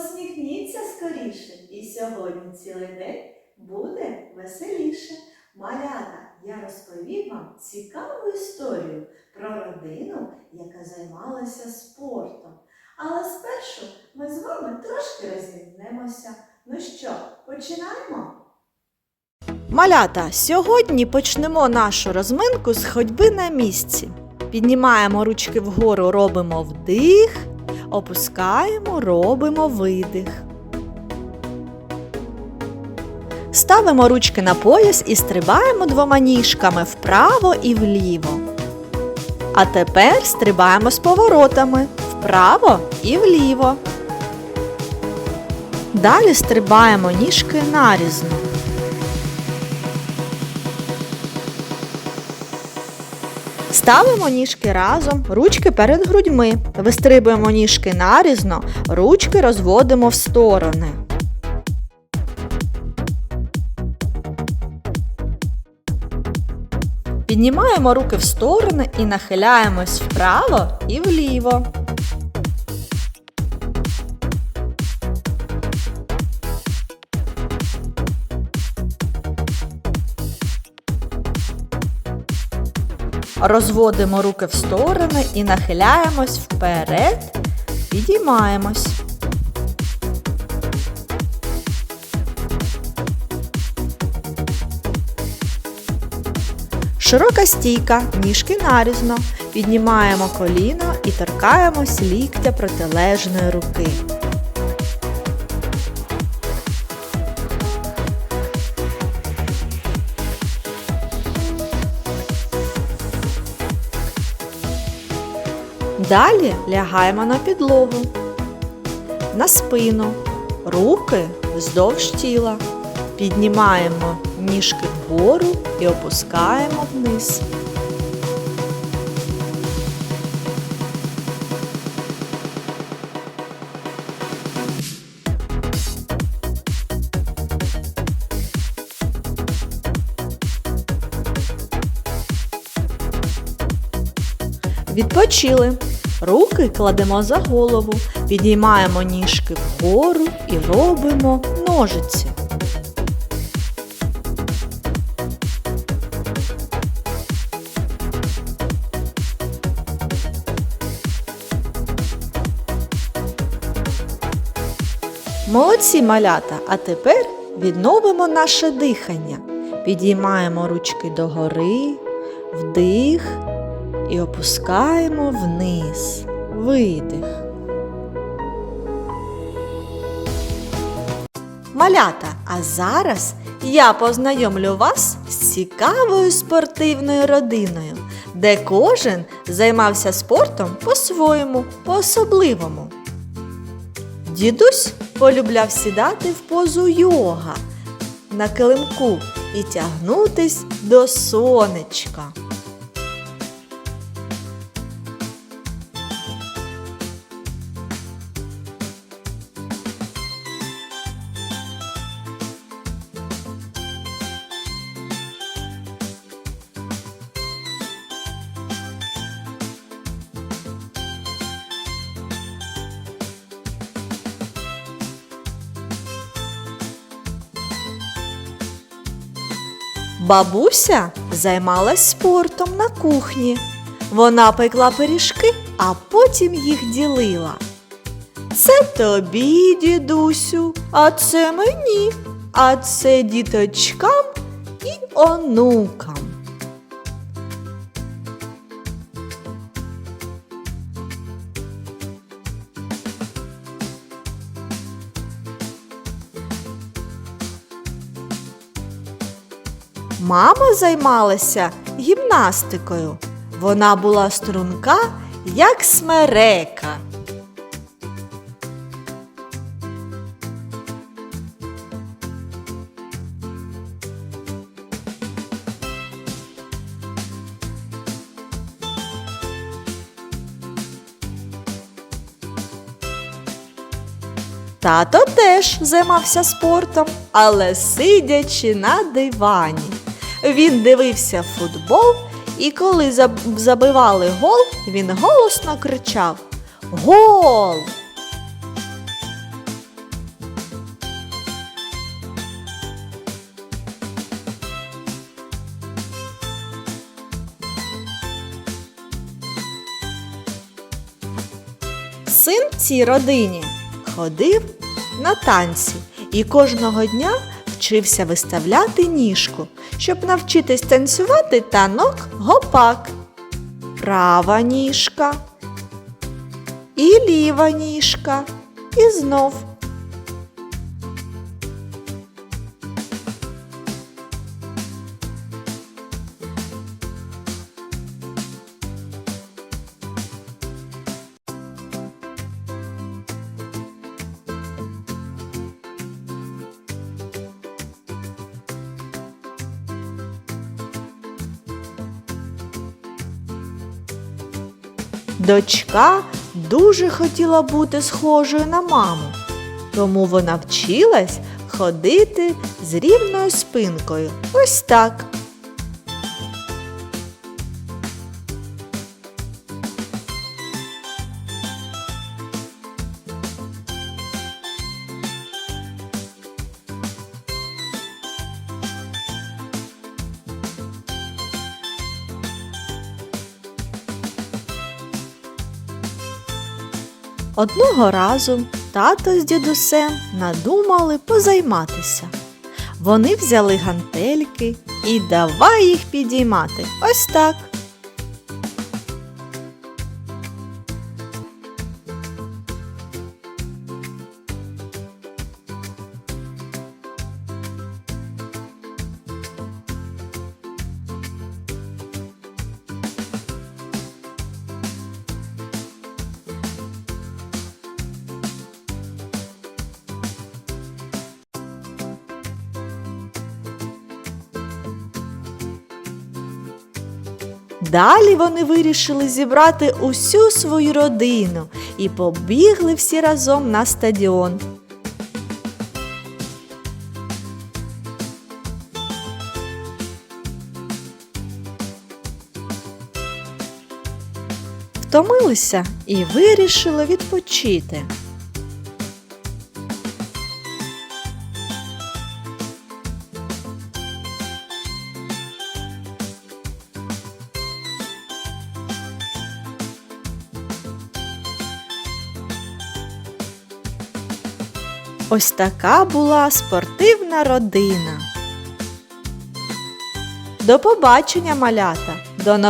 Посміхніться скоріше, і сьогодні цілий день буде веселіше. Малята, я розповім вам цікаву історію про родину, яка займалася спортом. Але спершу ми з вами трошки розімнемося. Ну що, починаємо? Малята, сьогодні почнемо нашу розминку з ходьби на місці. Піднімаємо ручки вгору, робимо вдих, опускаємо, робимо видих. Ставимо ручки на пояс і стрибаємо двома ніжками вправо і вліво. А тепер стрибаємо з поворотами вправо і вліво. Далі стрибаємо ніжки нарізно. Ставимо ніжки разом, ручки перед грудьми. Вистрибуємо ніжки нарізно, ручки розводимо в сторони. Піднімаємо руки в сторони і нахиляємось вправо і вліво. Розводимо руки в сторони і нахиляємось вперед, підіймаємось. Широка стійка, ніжки нарізно. Піднімаємо коліно і торкаємось ліктя протилежної руки. Далі лягаємо на підлогу, на спину, руки вздовж тіла. Піднімаємо ніжки вгору і опускаємо вниз. Відпочили. Руки кладемо за голову, підіймаємо ніжки вгору і робимо ножиці. Молодці малята, а тепер відновимо наше дихання. Підіймаємо ручки догори, вдих і опускаємо вниз. Видих. Малята, а зараз я познайомлю вас з цікавою спортивною родиною, де кожен займався спортом по-своєму, по-особливому. Дідусь полюбляв сідати в позу йога на килимку і тягнутись до сонечка. Бабуся займалась спортом на кухні. Вона пекла пиріжки, а потім їх ділила. Це тобі, дідусю, а це мені, а це діточкам і онукам. Мама займалася гімнастикою. Вона була струнка, як смерека. Тато теж займався спортом, але сидячи на дивані. Він дивився футбол, і коли забивали гол, він голосно кричав Гол! Син цій родині ходив на танці і кожного дня вчився виставляти ніжку щоб навчитись танцювати танок гопак. Права ніжка і ліва ніжка. І знов. Дочка дуже хотіла бути схожою на маму, тому вона вчилась ходити з рівною спинкою. Ось так. Одного разу тато з дідусем надумали позайматися. Вони взяли гантельки і давай їх підіймати. Ось так. Далі вони вирішили зібрати усю свою родину і побігли всі разом на стадіон. Втомилися і вирішили відпочити. Ось така була спортивна родина. До побачення, малята! До нових